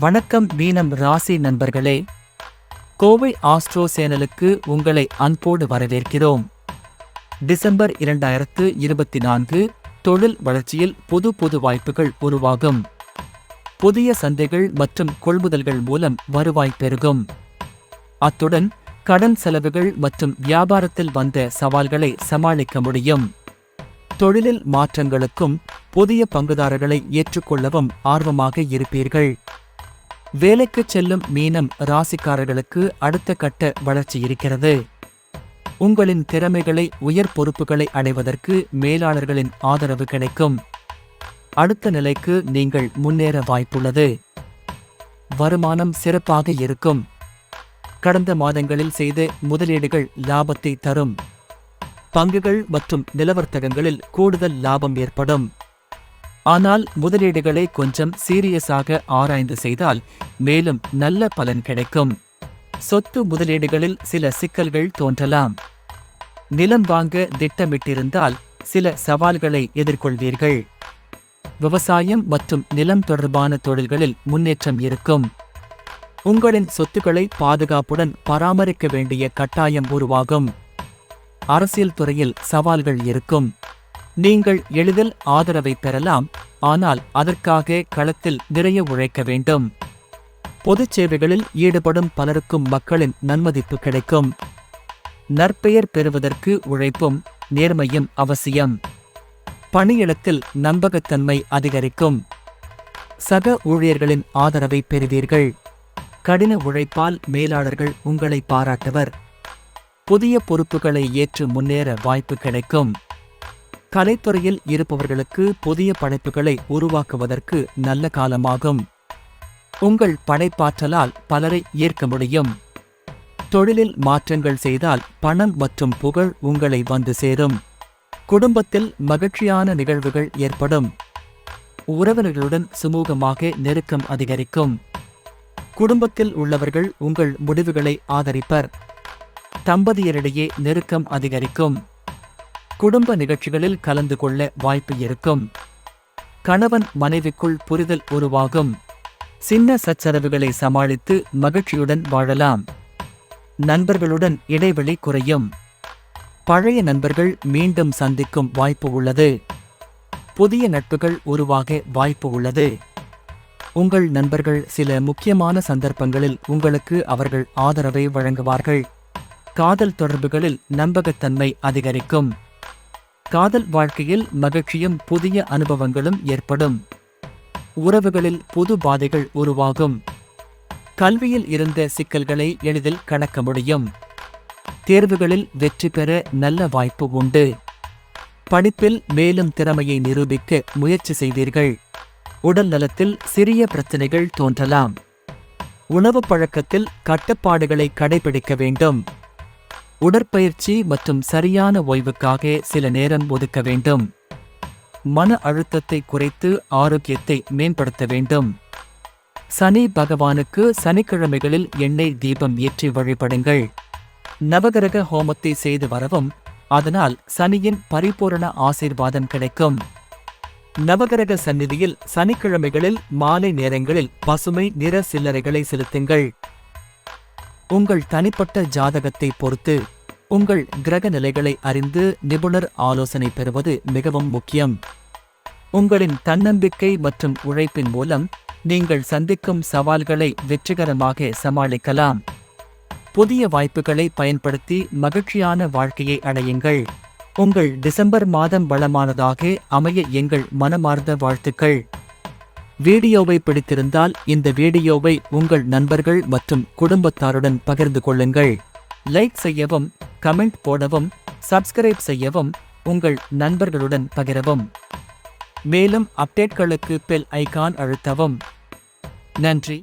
வணக்கம் மீனம் ராசி நண்பர்களே. கோவை ஆஸ்ட்ரோ சேனலுக்கு உங்களை அன்போடு வரவேற்கிறோம். டிசம்பர் இரண்டாயிரத்து இருபத்தி நான்கு தொழில் வளர்ச்சியில் புது புது வாய்ப்புகள் உருவாகும். புதிய சந்தைகள் மற்றும் கொள்முதல்கள் மூலம் வருவாய் பெருகும். அத்துடன் கடன் செலவுகள் மற்றும் வியாபாரத்தில் வந்த சவால்களை சமாளிக்க முடியும். தொழிலில் மாற்றங்களுக்கும் புதிய பங்குதாரர்களை ஏற்றுக்கொள்ளவும் ஆர்வமாக இருப்பீர்கள். வேலைக்குச் செல்லும் மீனம் ராசிக்காரர்களுக்கு அடுத்த கட்ட வளர்ச்சி இருக்கிறது. உங்களின் திறமைகளை உயர் பொறுப்புகளை அடைவதற்கு மேலாளர்களின் ஆதரவு கிடைக்கும். அடுத்த நிலைக்கு நீங்கள் முன்னேற வாய்ப்புள்ளது. வருமானம் சிறப்பாக இருக்கும். கடந்த மாதங்களில் செய்த முதலீடுகள் லாபத்தை தரும். பங்குகள் மற்றும் நிலவர்த்தகங்களில் கூடுதல் லாபம் ஏற்படும். ஆனால் முதலீடுகளை கொஞ்சம் சீரியஸாக ஆராய்ந்து செய்தால் மேலும் நல்ல பலன் கிடைக்கும். சொத்து முதலீடுகளில் சில சிக்கல்கள் தோன்றலாம். நிலம் வாங்க திட்டமிட்டிருந்தால் சில சவால்களை எதிர்கொள்வீர்கள். விவசாயம் மற்றும் நிலம் தொடர்பான தொழில்களில் முன்னேற்றம் இருக்கும். உங்களின் சொத்துக்களை பாதுகாப்புடன் பராமரிக்க வேண்டிய கட்டாயம் உருவாகும். அரசியல் துறையில் சவால்கள் இருக்கும். நீங்கள் எளிதில் ஆதரவை பெறலாம் ஆனால் அதற்காக களத்தில் நிறைய உழைக்க வேண்டும். பொதுச் சேவைகளில் ஈடுபடும் பலருக்கும் மக்களின் நன்மதிப்பு கிடைக்கும். நற்பெயர் பெறுவதற்கு உழைப்பும் நேர்மையும் அவசியம். பணியிடத்தில் நம்பகத்தன்மை அதிகரிக்கும். சக ஊழியர்களின் ஆதரவை பெறுவீர்கள். கடின உழைப்பால் மேலாளர்கள் உங்களை பாராட்டுவர். புதிய பொறுப்புகளை ஏற்று முன்னேற வாய்ப்பு கிடைக்கும். கலைத்துறையில் இருப்பவர்களுக்கு புதிய படைப்புகளை உருவாக்குவதற்கு நல்ல காலமாகும். உங்கள் படைப்பாற்றலால் பலரை ஈர்க்க முடியும். தொழிலில் மாற்றங்கள் செய்தால் பணம் மற்றும் புகழ் உங்களை வந்து சேரும். குடும்பத்தில் மகிழ்ச்சியான நிகழ்வுகள் ஏற்படும். உறவினர்களுடன் சுமூகமாக நெருக்கம் அதிகரிக்கும். குடும்பத்தில் உள்ளவர்கள் உங்கள் முடிவுகளை ஆதரிப்பர். தம்பதியரிடையே நெருக்கம் அதிகரிக்கும். குடும்ப நிகழ்ச்சிகளில் கலந்து கொள்ள வாய்ப்பு இருக்கும். கணவன் மனைவிக்குள் புரிதல் உருவாகும். சின்ன சச்சரவுகளை சமாளித்து மகிழ்ச்சியுடன் வாழலாம். நண்பர்களுடன் இடைவெளி குறையும். பழைய நண்பர்கள் மீண்டும் சந்திக்கும் வாய்ப்பு உள்ளது. புதிய நட்புகள் உருவாக வாய்ப்பு உள்ளது. உங்கள் நண்பர்கள் சில முக்கியமான சந்தர்ப்பங்களில் உங்களுக்கு அவர்கள் ஆதரவை வழங்குவார்கள். காதல் தொடர்புகளில் நம்பகத்தன்மை அதிகரிக்கும். காதல் வாழ்க்கையில் மகிழ்ச்சியும் புதிய அனுபவங்களும் ஏற்படும். உறவுகளில் புது பாதைகள் உருவாகும். கல்வியில் இருந்த சிக்கல்களை எளிதில் கடக்க முடியும். தேர்வுகளில் வெற்றி பெற நல்ல வாய்ப்பு உண்டு. படிப்பில் மேலும் திறமையை நிரூபிக்க முயற்சி செய்வீர்கள் உடல் நலத்தில் சிறிய பிரச்சனைகள் தோன்றலாம். உணவு பழக்கத்தில் கட்டுப்பாடுகளை கடைபிடிக்க வேண்டும். உடற்பயிற்சி மற்றும் சரியான ஓய்வுக்காக சில நேரம் ஒதுக்க வேண்டும். மன அழுத்தத்தை குறைத்து ஆரோக்கியத்தை மேம்படுத்த வேண்டும். சனி பகவானுக்கு சனிக்கிழமைகளில் எண்ணெய் தீபம் ஏற்றி வழிபடுங்கள். நவகிரக ஹோமத்தை செய்து வரவும் அதனால் சனியின் பரிபூரண ஆசீர்வாதம் கிடைக்கும். நவகிரக சந்நிதியில் சனிக்கிழமைகளில் மாலை நேரங்களில் பசுமை நிற சில்லறைகளை செலுத்துங்கள். உங்கள் தனிப்பட்ட ஜாதகத்தை பொறுத்து உங்கள் கிரக நிலைகளை அறிந்து நிபுணர் ஆலோசனை பெறுவது மிகவும் முக்கியம். உங்களின் தன்னம்பிக்கை மற்றும் உழைப்பின் மூலம் நீங்கள் சந்திக்கும் சவால்களை வெற்றிகரமாக சமாளிக்கலாம். புதிய வாய்ப்புகளை பயன்படுத்தி மகிழ்ச்சியான வாழ்க்கையை அடையுங்கள். உங்கள் டிசம்பர் மாதம் வளமானதாக அமைய எங்கள் மனமார்ந்த வாழ்த்துக்கள். வீடியோவை பிடித்திருந்தால் இந்த வீடியோவை உங்கள் நண்பர்கள் மற்றும் குடும்பத்தாருடன் பகிர்ந்து கொள்ளுங்கள். லைக் செய்யவும் கமெண்ட் போடவும் சப்ஸ்கிரைப் செய்யவும் உங்கள் நண்பர்களுடன் பகிரவும். மேலும் அப்டேட்களுக்கு பெல் ஐகான் அழுத்தவும். நன்றி.